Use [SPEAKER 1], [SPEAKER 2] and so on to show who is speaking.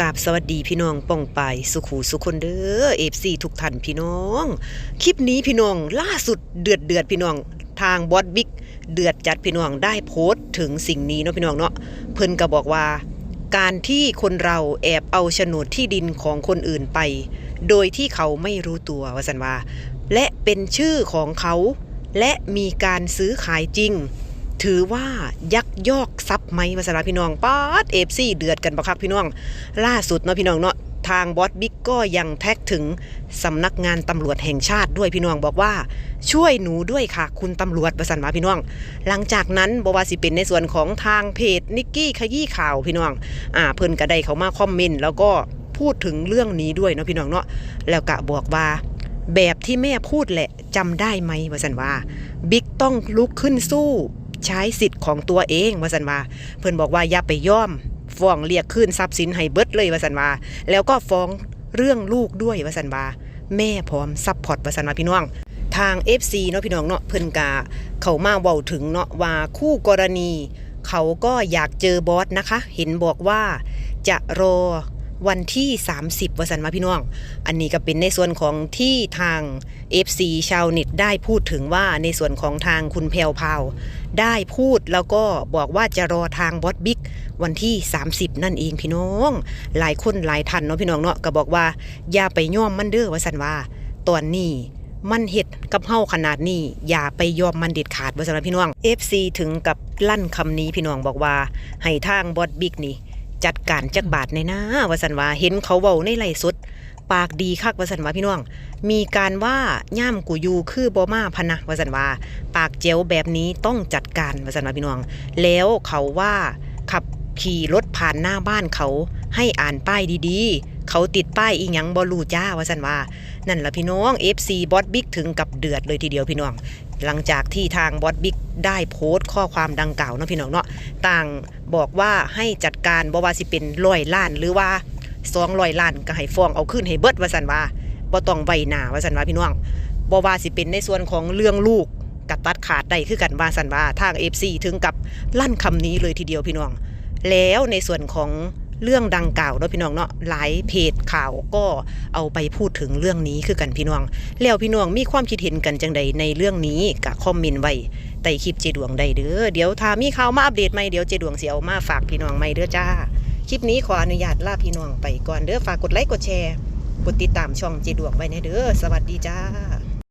[SPEAKER 1] กราบสวัสดีพี่น้องป่องไปสุขูสุคนเด้อเอฟซีทุกท่านพี่น้อง คลิปนี้พี่น้องล่าสุดเดือดเดือดพี่น้องทางบอสบิ๊กเดือดจัดพี่น้องได้โพสต์ถึงสิ่งนี้เนาะพี่น้องเนาะเพิ่นก็บอกว่า การที่คนเราแอบเอาโฉนดที่ดินของคนอื่นไป โดยที่เขาไม่รู้ตัวว่าสันว่า และเป็นชื่อของเขา และมีการซื้อขายจริง ถือว่ายักยอกทรัพย์ไหมวาสนาพี่น้องป๊าดเอฟซีเดือดกันปะครับพี่น้อง ล่าสุดเนาะพี่น้องเนาะทางบอสบิ๊กก็ยังแท็กถึงสำนักงานตำรวจแห่งชาติด้วยพี่น้องบอกว่า ช่วยหนูด้วยค่ะ คุณตำรวจประสันมาพี่น้อง หลังจากนั้นบว่าสิเป็นในส่วนของทางเพจนิกกี้ขยี้ข่าวพี่น้องอ่าเพิ่นก็ได้เขามาคอมเมนต์แล้วก็พูดถึงเรื่องนี้ด้วยเนาะพี่น้องเนาะแล้วก็บอกว่าแบบที่แม่พูดแหละจำได้ไหมวาสันว่าบิ๊กต้องลุกขึ้นสู้ ใช้สิทธิ์ของตัวเองวาสันว่าเพิ่นบอกว่าอย่าไปย่อมฟ้องเรียกคืนทรัพย์สินให้เบิดเลยวาสันว่าแล้วก็ฟ้องเรื่องลูกด้วยวาสันว่าแม่พร้อมซัพพอร์ตวาสันว่าพี่น้องทาง FC เนาะพี่น้องเนาะเพิ่นกาเขามาเว้าถึงเนาะว่าคู่กรณี เขาก็อยากเจอบอสนะคะ เห็นบอกว่าจะรอ วันที่ 30วสันมาพี่น้อง อันนี้ก็เป็นในส่วนของที่ทาง FC ชาวเน็ตได้พูดถึงว่าในส่วนของทางคุณแพรวพาวได้พูดแล้วก็บอกว่าจะรอทางบอสบิ๊กวันที่ 30 นั่นเองพี่น้อง หลายคนหลายท่านเนาะพี่น้องเนาะก็บอกว่าอย่าไปย่อมมันเด้อวสันว่าตอนนี้มันเห็ดกับเฮาขนาดนี้ อย่าไปยอมมันเด็ดขาดว่าสันว่าพี่น้อง FC ถึงกับลั่นคำนี้พี่น้องบอกว่า ให้ทางบอสบิ๊กนี่ จัดการจักบาทในหน้าวสันว่าเห็นเขาเว้าในไหลสุด ปากดีคักวสันว่าพี่น้อง มีการว่าย่ามกูยูคือบอมาพนะวสันว่าปากเจวแบบนี้ต้องจัดการวสันว่าพี่น้อง แล้วเขาว่าขับ ขี่รถผ่านหน้าบ้านเขาให้อ่านป้ายดีๆ เขาติดป้ายอีหยังบอลูจ้าว่าสันว่า นั่นละพี่น้อง FC บอสบิ๊กถึงกับเดือดเลยทีเดียวพี่น้อง หลังจากที่ทางบอสบิ๊กได้โพสต์ข้อความดังกล่าวเนาะพี่น้องเนาะต่างบอกว่าให้จัดการบว่าสิเป็นร้อยล้านหรือว่าสองร้อยล้านก็ให้ฟ้องเอาขึ้นให้เบิดว่าสันว่าบ่ต้องไวหนาว่าสันว่าพี่น้องบ่ว่าสิเป็นในส่วนของเรื่องลูกกับตัดขาดได้คือกันว่าสันว่าทาง FC ถึงกับลั่นคำนี้เลยทีเดียวพี่น้อง แล้วในส่วนของเรื่องดังกล่าวเนาะพี่น้องเนาะหลายเพจข่าวก็เอาไปพูดถึงเรื่องนี้คือกันพี่น้อง แล้วพี่น้องมีความคิดเห็นกันจังใดในเรื่องนี้ก็คอมเมนต์ไว้ใต้คลิปเจดวงได้เด้อเดี๋ยวถ้ามีข่าวมาอัปเดตใหม่เดี๋ยวเจดวงเสิเอามาฝากพี่น้องใหม่เด้อจ้า คลิปนี้ขออนุญาตลาพี่น้องไปก่อนเด้อฝากกดไลค์กดแชร์ กดติดตามช่องเจดวงไว้นะเด้อสวัสดีจ้า